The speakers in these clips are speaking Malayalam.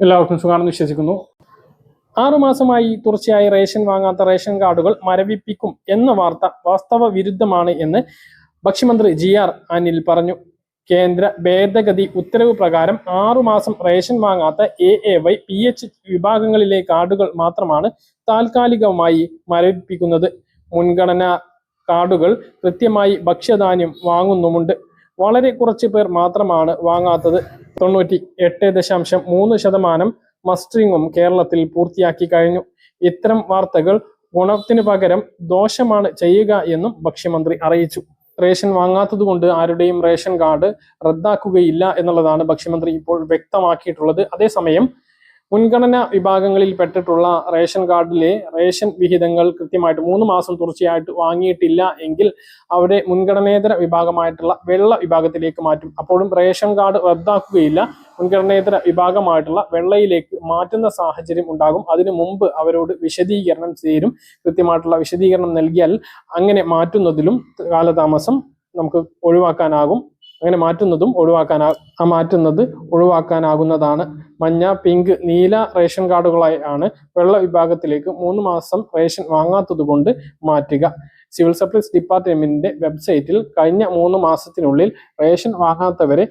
എല്ലാവർക്കും സുഖമാണെന്ന് വിശ്വസിക്കുന്നു. ആറുമാസമായി തുടർച്ചയായി റേഷൻ വാങ്ങാത്ത റേഷൻ കാർഡുകൾ മരവിപ്പിക്കും എന്ന വാർത്ത വാസ്തവ വിരുദ്ധമാണ് എന്ന് ഭക്ഷ്യമന്ത്രി ജി ആർ അനിൽ പറഞ്ഞു. കേന്ദ്ര ഭേദഗതി ഉത്തരവ് പ്രകാരം ആറുമാസം ration വാങ്ങാത്ത A A Y P H വിഭാഗങ്ങളിലെ കാർഡുകൾ മാത്രമാണ് താൽക്കാലികമായി മരവിപ്പിക്കുന്നത്. മുൻഗണന കാർഡുകൾ കൃത്യമായി ഭക്ഷ്യധാന്യം വാങ്ങുന്നുമുണ്ട്. വളരെ കുറച്ച് പേർ മാത്രമാണ് വാങ്ങാത്തത്. തൊണ്ണൂറ്റി എട്ട് ദശാംശം മൂന്ന് ശതമാനം മസ്റ്ററിങ്ങും കേരളത്തിൽ പൂർത്തിയാക്കി കഴിഞ്ഞു. ഇത്തരം വാർത്തകൾ ഗുണത്തിന് പകരം ദോഷമാണ് ചെയ്യുക എന്നും ഭക്ഷ്യമന്ത്രി അറിയിച്ചു. റേഷൻ വാങ്ങാത്തതുകൊണ്ട് ആരുടെയും റേഷൻ കാർഡ് റദ്ദാക്കുകയില്ല എന്നുള്ളതാണ് ഭക്ഷ്യമന്ത്രി ഇപ്പോൾ വ്യക്തമാക്കിയിട്ടുള്ളത്. അതേസമയം മുൻഗണനാ വിഭാഗങ്ങളിൽ പെട്ടിട്ടുള്ള റേഷൻ കാർഡിലെ റേഷൻ വിഹിതങ്ങൾ കൃത്യമായിട്ട് മൂന്ന് മാസം തുടർച്ചയായിട്ട് വാങ്ങിയിട്ടില്ല എങ്കിൽ അവരെ മുൻഗണനേതര വിഭാഗമായിട്ടുള്ള വെള്ള വിഭാഗത്തിലേക്ക് മാറ്റും. അപ്പോഴും റേഷൻ കാർഡ് റദ്ദാക്കുകയില്ല. മുൻഗണനേതര വിഭാഗമായിട്ടുള്ള വെള്ളയിലേക്ക് മാറ്റുന്ന സാഹചര്യം ഉണ്ടാകും. അതിനു മുമ്പ് അവരോട് വിശദീകരണം ചേരും. കൃത്യമായിട്ടുള്ള വിശദീകരണം നൽകിയാൽ അങ്ങനെ മാറ്റുന്നതിലും കാലതാമസം നമുക്ക് ഒഴിവാക്കാനാകും. അങ്ങനെ മാറ്റുന്നതും ഒഴിവാക്കാനാ മാറ്റുന്നത് ഒഴിവാക്കാനാകുന്നതാണ്. മഞ്ഞ പിങ്ക് നീല റേഷൻ കാർഡുകളായി ആണ് വെള്ള വിഭാഗത്തിലേക്ക് മൂന്ന് മാസം റേഷൻ വാങ്ങാത്തതുകൊണ്ട് മാറ്റുക. സിവിൽ സപ്ലൈസ് ഡിപ്പാർട്ട്മെന്റിന്റെ വെബ്സൈറ്റിൽ കഴിഞ്ഞ മൂന്ന് മാസത്തിനുള്ളിൽ റേഷൻ വാങ്ങാത്തവരെ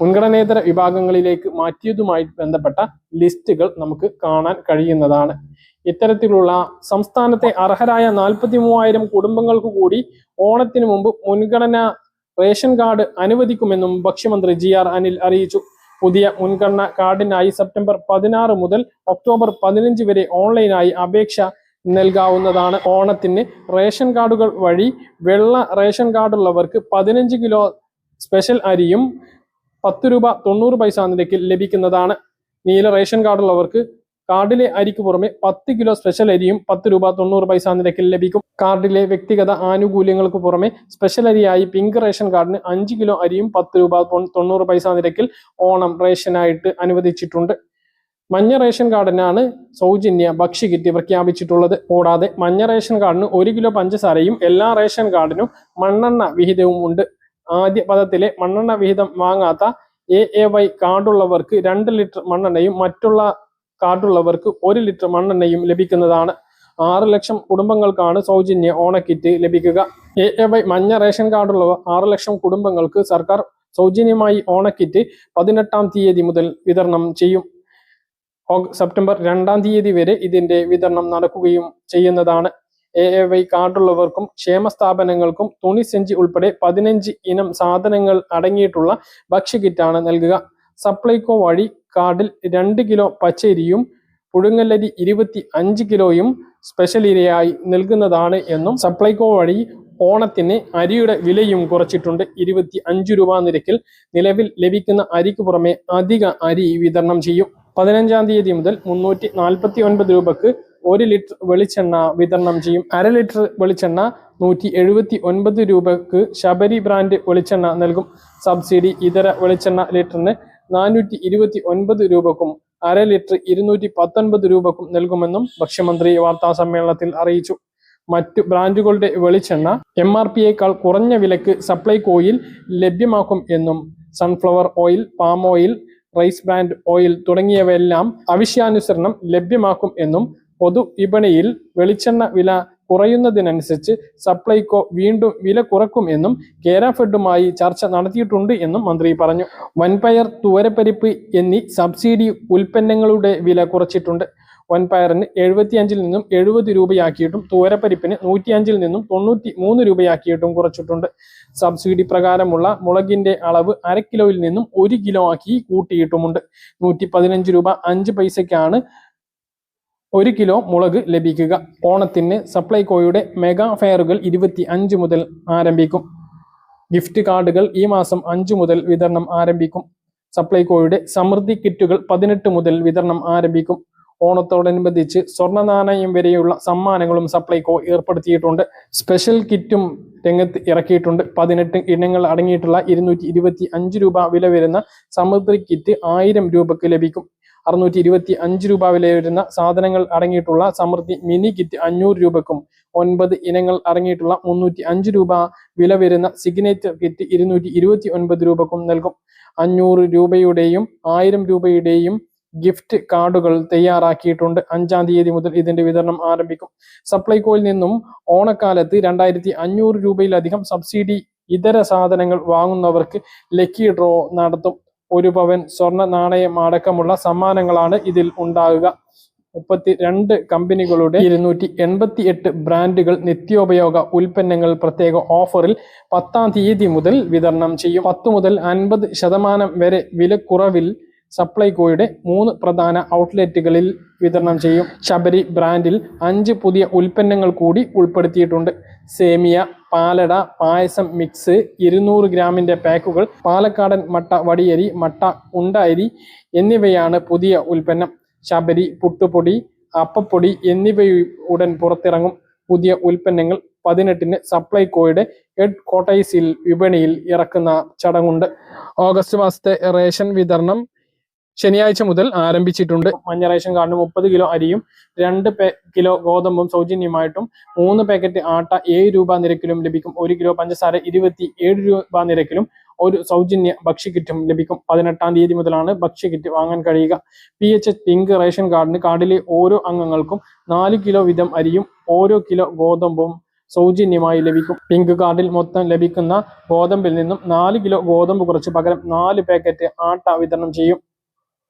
മുൻഗണനേതര വിഭാഗങ്ങളിലേക്ക് മാറ്റിയതുമായി ബന്ധപ്പെട്ട ലിസ്റ്റുകൾ നമുക്ക് കാണാൻ കഴിയുന്നതാണ്. ഇത്തരത്തിലുള്ള സംസ്ഥാനത്തെ അർഹരായ നാൽപ്പത്തി മൂവായിരം കുടുംബങ്ങൾക്ക് കൂടി ഓണത്തിന് മുമ്പ് മുൻഗണന റേഷൻ കാർഡ് അനുവദിക്കുമെന്നും ഭക്ഷ്യമന്ത്രി ജി ആർ അനിൽ അറിയിച്ചു. പുതിയ മുൻഗണന കാർഡിനായി സെപ്റ്റംബർ പതിനാറ് മുതൽ ഒക്ടോബർ പതിനഞ്ച് വരെ ഓൺലൈനായി അപേക്ഷ നൽകാവുന്നതാണ്. ഓണത്തിന് റേഷൻ കാർഡുകൾ വഴി വെള്ള റേഷൻ കാർഡുള്ളവർക്ക് പതിനഞ്ച് കിലോ സ്പെഷ്യൽ അരിയും പത്ത് രൂപ തൊണ്ണൂറ് പൈസ നിരക്കിൽ ലഭിക്കുന്നതാണ്. നീല റേഷൻ കാർഡുള്ളവർക്ക് കാർഡിലെ അരിക്ക് പുറമെ പത്ത് കിലോ സ്പെഷ്യൽ അരിയും പത്ത് രൂപ തൊണ്ണൂറ് പൈസ നിരക്കിൽ ലഭിക്കും. കാർഡിലെ വ്യക്തിഗത ആനുകൂല്യങ്ങൾക്ക് പുറമെ സ്പെഷ്യൽ അരിയായി പിങ്ക് റേഷൻ കാർഡിന് അഞ്ച് കിലോ അരിയും പത്ത് രൂപ തൊണ്ണൂറ് പൈസ നിരക്കിൽ ഓണം റേഷനായിട്ട് അനുവദിച്ചിട്ടുണ്ട്. മഞ്ഞ റേഷൻ കാർഡിനാണ് സൗജന്യ ഭക്ഷ്യ കിറ്റ് പ്രഖ്യാപിച്ചിട്ടുള്ളത്. കൂടാതെ മഞ്ഞ റേഷൻ കാർഡിന് ഒരു കിലോ പഞ്ചസാരയും എല്ലാ റേഷൻ കാർഡിനും മണ്ണെണ്ണ വിഹിതവും ഉണ്ട്. ആദ്യ പദത്തിലെ മണ്ണെണ്ണ വിഹിതം വാങ്ങാത്ത എ എ വൈ കാർഡുള്ളവർക്ക് രണ്ട് ലിറ്റർ മണ്ണെണ്ണയും മറ്റുള്ള കാർഡുള്ളവർക്ക് ഒരു ലിറ്റർ മണ്ണെണ്ണയും ലഭിക്കുന്നതാണ്. ആറ് ലക്ഷം കുടുംബങ്ങൾക്കാണ് സൗജന്യ ഓണക്കിറ്റ് ലഭിക്കുക. എ എ വൈ മഞ്ഞ റേഷൻ കാർഡുള്ളവർ ആറ് ലക്ഷം കുടുംബങ്ങൾക്ക് സർക്കാർ സൗജന്യമായി ഓണക്കിറ്റ് പതിനെട്ടാം തീയതി മുതൽ വിതരണം ചെയ്യും. സെപ്റ്റംബർ രണ്ടാം തീയതി വരെ ഇതിന്റെ വിതരണം നടക്കുകയും ചെയ്യുന്നതാണ്. എ എ വൈ കാർഡുള്ളവർക്കും ക്ഷേമ സ്ഥാപനങ്ങൾക്കും തുണി സെഞ്ചി ഉൾപ്പെടെ പതിനഞ്ച് ഇനം സാധനങ്ങൾ അടങ്ങിയിട്ടുള്ള ഭക്ഷ്യക്കിറ്റാണ് നൽകുക. സപ്ലൈകോ വഴി കാർഡിൽ രണ്ട് കിലോ പച്ചരിയും പുഴുങ്ങലരി ഇരുപത്തി അഞ്ച് കിലോയും സ്പെഷ്യൽ ഇരയായി നൽകുന്നതാണ് എന്നും സപ്ലൈകോ വഴി ഓണത്തിന് അരിയുടെ വിലയും കുറച്ചിട്ടുണ്ട്. ഇരുപത്തി അഞ്ച് രൂപ നിരക്കിൽ നിലവിൽ ലഭിക്കുന്ന അരിക്ക് പുറമെ അധിക അരി വിതരണം ചെയ്യും. പതിനഞ്ചാം തീയതി മുതൽ മുന്നൂറ്റി നാൽപ്പത്തി ഒൻപത് രൂപക്ക് ഒരു ലിറ്റർ വെളിച്ചെണ്ണ വിതരണം ചെയ്യും. അര ലിറ്റർ വെളിച്ചെണ്ണ നൂറ്റി എഴുപത്തി ഒൻപത് രൂപക്ക് ശബരി ബ്രാൻഡ് വെളിച്ചെണ്ണ നൽകും. സബ്സിഡി ഇതര വെളിച്ചെണ്ണ ലിറ്ററിന് നാനൂറ്റി ഇരുപത്തി ഒൻപത് രൂപക്കും അര ലിറ്റർ ഇരുന്നൂറ്റി പത്തൊൻപത് രൂപക്കും നൽകുമെന്നും ഭക്ഷ്യമന്ത്രി വാർത്താ സമ്മേളനത്തിൽ അറിയിച്ചു. മറ്റു ബ്രാൻഡുകളുടെ വെളിച്ചെണ്ണ എം ആർ പിയേക്കാൾ കുറഞ്ഞ വിലക്ക് സപ്ലൈകോയിൽ ലഭ്യമാക്കും എന്നും sunflower oil palm oil rice brand oil തുടങ്ങിയവയെല്ലാം ആവശ്യാനുസരണം ലഭ്യമാക്കും എന്നും പൊതു വിപണിയിൽ വെളിച്ചെണ്ണ വില കുറയുന്നതിനനുസരിച്ച് സപ്ലൈകോ വീണ്ടും വില കുറക്കും എന്നും കേരഫെഡുമായി ചർച്ച നടത്തിയിട്ടുണ്ട് എന്നും മന്ത്രി പറഞ്ഞു. വൻപയർ തുവരപ്പരിപ്പ് എന്നീ സബ്സിഡി ഉൽപ്പന്നങ്ങളുടെ വില കുറച്ചിട്ടുണ്ട്. വൻപയറിന് എഴുപത്തിയഞ്ചിൽ നിന്നും എഴുപത് രൂപയാക്കിയിട്ടും തുവരപ്പരിപ്പിന് നൂറ്റിയഞ്ചിൽ നിന്നും തൊണ്ണൂറ്റി മൂന്ന് രൂപയാക്കിയിട്ടും കുറച്ചിട്ടുണ്ട്. സബ്സിഡി പ്രകാരമുള്ള മുളകിന്റെ അളവ് അര കിലോയിൽ നിന്നും ഒരു കിലോ ആക്കി കൂട്ടിയിട്ടുമുണ്ട്. നൂറ്റി പതിനഞ്ച് രൂപ അഞ്ച് പൈസയ്ക്കാണ് ഒരു കിലോ മുളക് ലഭിക്കുക. ഓണത്തിന് സപ്ലൈകോയുടെ മെഗാ ഫെയറുകൾ ഇരുപത്തി അഞ്ച് മുതൽ ആരംഭിക്കും. ഗിഫ്റ്റ് കാർഡുകൾ ഈ മാസം അഞ്ചു മുതൽ വിതരണം ആരംഭിക്കും. സപ്ലൈകോയുടെ സമൃദ്ധി കിറ്റുകൾ പതിനെട്ട് മുതൽ വിതരണം ആരംഭിക്കും. ഓണത്തോടനുബന്ധിച്ച് സ്വർണ നാണയം വരെയുള്ള സമ്മാനങ്ങളും സപ്ലൈകോ ഏർപ്പെടുത്തിയിട്ടുണ്ട്. സ്പെഷ്യൽ കിറ്റും രംഗത്ത് ഇറക്കിയിട്ടുണ്ട്. പതിനെട്ട് ഇനങ്ങൾ അടങ്ങിയിട്ടുള്ള ഇരുന്നൂറ്റി രൂപ വില വരുന്ന സമൃദ്ധി കിറ്റ് ആയിരം രൂപക്ക് ലഭിക്കും. അറുന്നൂറ്റി ഇരുപത്തി അഞ്ച് രൂപ വില വരുന്ന സാധനങ്ങൾ അടങ്ങിയിട്ടുള്ള സമൃദ്ധി മിനി കിറ്റ് അഞ്ഞൂറ് രൂപക്കും ഒൻപത് ഇനങ്ങൾ അടങ്ങിയിട്ടുള്ള മുന്നൂറ്റി അഞ്ച് രൂപ വില വരുന്ന സിഗ്നേച്ചർ കിറ്റ് ഇരുന്നൂറ്റി ഇരുപത്തി ഒൻപത് രൂപക്കും നൽകും. അഞ്ഞൂറ് രൂപയുടെയും ആയിരം രൂപയുടെയും ഗിഫ്റ്റ് കാർഡുകൾ തയ്യാറാക്കിയിട്ടുണ്ട്. അഞ്ചാം തീയതി മുതൽ ഇതിന്റെ വിതരണം ആരംഭിക്കും. സപ്ലൈകോയിൽ നിന്നും ഓണക്കാലത്ത് രണ്ടായിരത്തി അഞ്ഞൂറ് രൂപയിലധികം സബ്സിഡി ഇതര സാധനങ്ങൾ വാങ്ങുന്നവർക്ക് ലക്കി ഡ്രോ നടത്തും. ഒരു പവൻ സ്വർണ നാണയം അടക്കമുള്ള സമ്മാനങ്ങളാണ് ഇതിൽ ഉണ്ടാകുക. മുപ്പത്തി രണ്ട് കമ്പനികളുടെ ഇരുന്നൂറ്റി എൺപത്തി എട്ട് ബ്രാൻഡുകൾ നിത്യോപയോഗ ഉൽപ്പന്നങ്ങൾ പ്രത്യേക ഓഫറിൽ പത്താം തീയതി മുതൽ വിതരണം ചെയ്യും. പത്ത് മുതൽ അൻപത് ശതമാനം വരെ വിലക്കുറവിൽ സപ്ലൈകോയുടെ മൂന്ന് പ്രധാന ഔട്ട്ലെറ്റുകളിൽ വിതരണം ചെയ്യും. ശബരി ബ്രാൻഡിൽ അഞ്ച് പുതിയ ഉൽപ്പന്നങ്ങൾ കൂടി ഉൾപ്പെടുത്തിയിട്ടുണ്ട്. സേമിയ പാലട പായസം മിക്സ് ഇരുന്നൂറ് ഗ്രാമിന്റെ പാക്കുകൾ പാലക്കാടൻ മട്ട വടിയരി മട്ട ഉണ്ടരി എന്നിവയാണ് പുതിയ ഉൽപ്പന്നം. ശബരി പുട്ടുപൊടി അപ്പപ്പൊടി എന്നിവ ഉടൻ പുറത്തിറങ്ങും. പുതിയ ഉൽപ്പന്നങ്ങൾ പതിനെട്ടിന് സപ്ലൈകോയുടെ ഹെഡ് കോട്ടൈസിൽ വിപണിയിൽ ഇറക്കുന്ന ചടങ്ങുണ്ട്. ഓഗസ്റ്റ് മാസത്തെ റേഷൻ വിതരണം ശനിയാഴ്ച മുതൽ ആരംഭിച്ചിട്ടുണ്ട്. മഞ്ഞ റേഷൻ കാർഡിന് മുപ്പത് കിലോ അരിയും രണ്ട് കിലോ ഗോതമ്പും സൗജന്യമായിട്ടും മൂന്ന് പാക്കറ്റ് ആട്ട ഏഴ് രൂപ നിരക്കിലും ലഭിക്കും. ഒരു കിലോ പഞ്ചസാര ഇരുപത്തി ഏഴ് രൂപ നിരക്കിലും ഒരു സൗജന്യ ഭക്ഷ്യക്കിറ്റും ലഭിക്കും. പതിനെട്ടാം തീയതി മുതലാണ് ഭക്ഷ്യക്കിറ്റ് വാങ്ങാൻ കഴിയുക. P H H pink ration കാർഡിന് കാർഡിലെ ഓരോ അംഗങ്ങൾക്കും നാല് കിലോ വീതം അരിയും ഓരോ കിലോ ഗോതമ്പും സൗജന്യമായി ലഭിക്കും. പിങ്ക് കാർഡിൽ മൊത്തം ലഭിക്കുന്ന ഗോതമ്പിൽ നിന്നും നാല് കിലോ ഗോതമ്പ് കുറച്ച് പകരം നാല് പാക്കറ്റ് ആട്ട വിതരണം ചെയ്യും.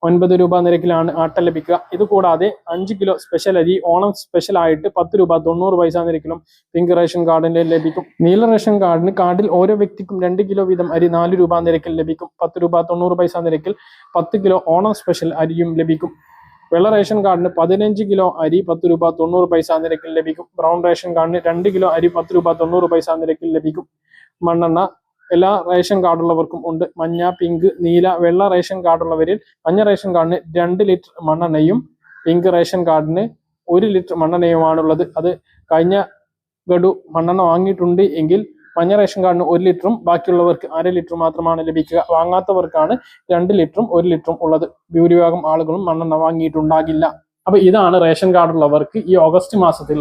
ഒൻപത് രൂപ നിരക്കിലാണ് ആട്ട ലഭിക്കുക. ഇത് കൂടാതെ അഞ്ച് കിലോ സ്പെഷ്യൽ അരി ഓണം സ്പെഷ്യൽ ആയിട്ട് പത്ത് രൂപ തൊണ്ണൂറ് പൈസ നിരക്കിലും പിങ്ക് റേഷൻ കാർഡിന് ലഭിക്കും. നീല റേഷൻ കാർഡിന് കാർഡിൽ ഓരോ വ്യക്തിക്കും രണ്ട് കിലോ വീതം അരി നാല് രൂപ നിരക്കിൽ ലഭിക്കും. പത്ത് രൂപ തൊണ്ണൂറ് പൈസ നിരക്കിൽ പത്ത് കിലോ ഓണം സ്പെഷ്യൽ അരിയും ലഭിക്കും. വെള്ള റേഷൻ കാർഡിന് പതിനഞ്ച് കിലോ അരി പത്ത് രൂപ തൊണ്ണൂറ് പൈസ നിരക്കിൽ ലഭിക്കും. ബ്രൗൺ റേഷൻ കാർഡിന് രണ്ട് കിലോ അരി പത്ത് രൂപ തൊണ്ണൂറ് പൈസ നിരക്കിൽ ലഭിക്കും. മണ്ണെണ്ണ എല്ലാ റേഷൻ കാർഡുള്ളവർക്കും ഉണ്ട്. മഞ്ഞ പിങ്ക് നീല വെള്ള റേഷൻ കാർഡുള്ളവരിൽ മഞ്ഞ റേഷൻ കാർഡിന് രണ്ട് ലിറ്റർ മണ്ണെണ്ണയും പിങ്ക് റേഷൻ കാർഡിന് ഒരു ലിറ്റർ മണ്ണെണ്ണയുമാണുള്ളത്. അത് കഴിഞ്ഞ ഗഡു മണ്ണെണ്ണ വാങ്ങിയിട്ടുണ്ട് എങ്കിൽ മഞ്ഞ റേഷൻ കാർഡിന് ഒരു ലിറ്ററും ബാക്കിയുള്ളവർക്ക് അര ലിറ്റർ മാത്രമാണ് ലഭിക്കുക. വാങ്ങാത്തവർക്കാണ് രണ്ട് ലിറ്ററും ഒരു ലിറ്ററും ഉള്ളത്. ഭൂരിഭാഗം ആളുകളും മണ്ണെണ്ണ വാങ്ങിയിട്ടുണ്ടാകില്ല. അപ്പൊ ഇതാണ് റേഷൻ കാർഡുള്ളവർക്ക് ഈ ഓഗസ്റ്റ് മാസത്തിൽ